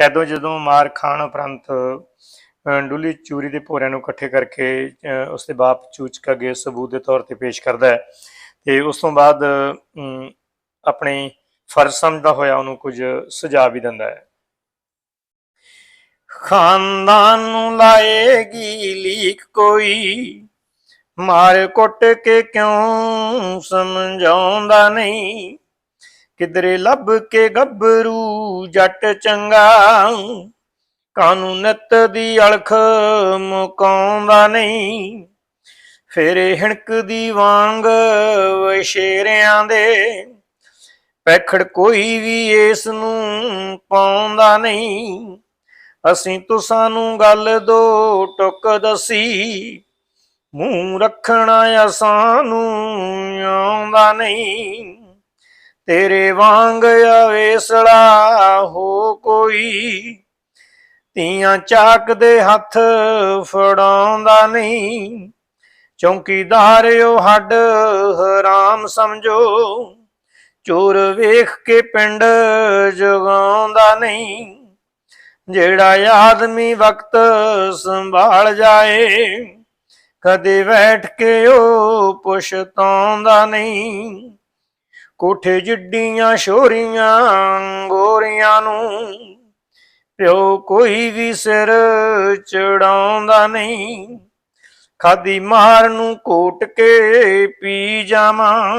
ਕੈਦੋਂ ਜਦੋਂ ਮਾਰ ਖਾਣ ਉਪਰੰਤ ਡੁੱਲੀ ਚੂਰੀ ਦੇ ਭੋਰਿਆਂ ਨੂੰ ਇਕੱਠੇ ਕਰਕੇ ਅ, ਉਸਦੇ ਬਾਪ ਚੂਚਕ ਗੇ ਸਬੂਤ ਦੇ ਤੌਰ ਤੇ ਪੇਸ਼ ਕਰਦਾ ਹੈ। ਤੇ ਉਸ ਤੋਂ ਬਾਅਦ ਆਪਣੇ ਫਰਜ਼ ਸਮਝਦਾ ਹੋਇਆ ਉਹਨੂੰ ਕੁਝ ਸੁਝਾਅ ਵੀ ਦਿੰਦਾ ਹੈ। ਖਾਨਦਾਨ ਨੂੰ ਲਾਏਗੀ ਲੀਕ ਕੋਈ ਮਾਰ ਕੁੱਟ ਕੇ ਕਿਉਂ ਸਮਝਾਉਂਦਾ ਨਹੀਂ? ਕਿਧਰੇ ਲੱਭ ਕੇ ਗੱਭਰੂ ਜੱਟ ਚੰਗਾ। ਕਾਨੂੰਨਤ ਦੀ ਅਲਖ ਮੁਕਾਉਂਦਾ ਨਹੀਂ। ਫੇਰੇ ਹਿਣਕ ਦੀ ਵਾਂਗ ਵਸ਼ੇਰਿਆਂ ਦੇ। ਪੈਖੜ ਕੋਈ ਵੀ ਇਸ ਨੂੰ ਪਾਉਂਦਾ ਨਹੀਂ। ਅਸੀਂ ਤੁਸਾਂ ਨੂੰ ਗੱਲ ਦੋ ਟੁਕ ਦਸੀ। ਮੂੰਹ ਰੱਖਣਾ ਆਸਾਨੂੰ ਆਉਂਦਾ ਨਹੀਂ। ਤੇਰੇ ਵਾਂਗ ਅਵੇਸਲਾ ਹੋ ਕੋਈ। ਤੀਆਂ ਚਾਕ ਦੇ ਹੱਥ ਫੜਾਉਂਦਾ ਨਹੀਂ। ਚੌਂਕੀਦਾਰ ਹੱਡ ਹਰਾਮ ਸਮਝੋ। ਚੋਰ ਵੇਖ ਕੇ ਪਿੰਡ ਜਗਾਉਂਦਾ ਨਹੀਂ। ਜਿਹੜਾ ਆਦਮੀ ਵਕਤ ਸੰਭਾਲ ਜਾਏ, ਕਦੇ ਬੈਠ ਕੇ ਉਹ ਪੁਛਤਾਉਂਦਾ ਨਹੀਂ। ਕੋਠੇ ਜਿੱਡੀਆਂ ਸ਼ੋਰੀਆਂ ਗੋਰੀਆਂ ਨੂੰ, ਪਿਓ ਕੋਈ ਵੀ ਸਿਰ ਚੜਾਉਂਦਾ ਨਹੀਂ। ਖਾਦੀ ਮਾਰ ਨੂੰ ਕੋਟ ਕੇ ਪੀ ਜਾਵਾਂ,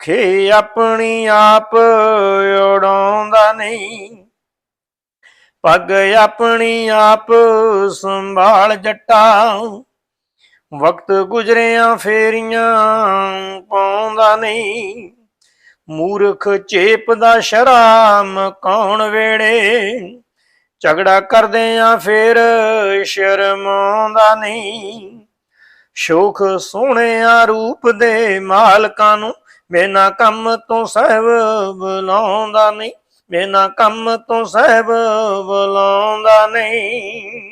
ਖੇ ਆਪਣੀ ਆਪ ਉਡਾਉਂਦਾ ਨਹੀਂ। ਪੱਗ ਆਪਣੀ ਆਪ ਸੰਭਾਲ ਜੱਟਾ ਵਕਤ ਗੁਜ਼ਰਿਆ ਫੇਰੀਆਂ ਪਾਉਂਦਾ ਨਹੀਂ। ਮੂਰਖ ਚੇਪ ਦਾ ਸ਼ਰਾਮ ਕੌਣ ਵੇੜੇ? ਝਗੜਾ ਕਰਦੇ ਆ ਫੇਰ ਸ਼ਰਮਾਉਂਦਾ ਨਹੀਂ। ਸ਼ੋਖ ਸੋਹਣਿਆ ਰੂਪ ਦੇ ਮਾਲਕਾਂ ਨੂੰ ਬਿਨਾ ਕੰਮ ਤੋਂ ਸਹਿਬ ਬੁਲਾਉਂਦਾ ਨਹੀਂ। ਬਿਨਾ ਕੰਮ ਤੋਂ ਸਹਿਬ ਬੁਲਾਉਂਦਾ ਨਹੀਂ।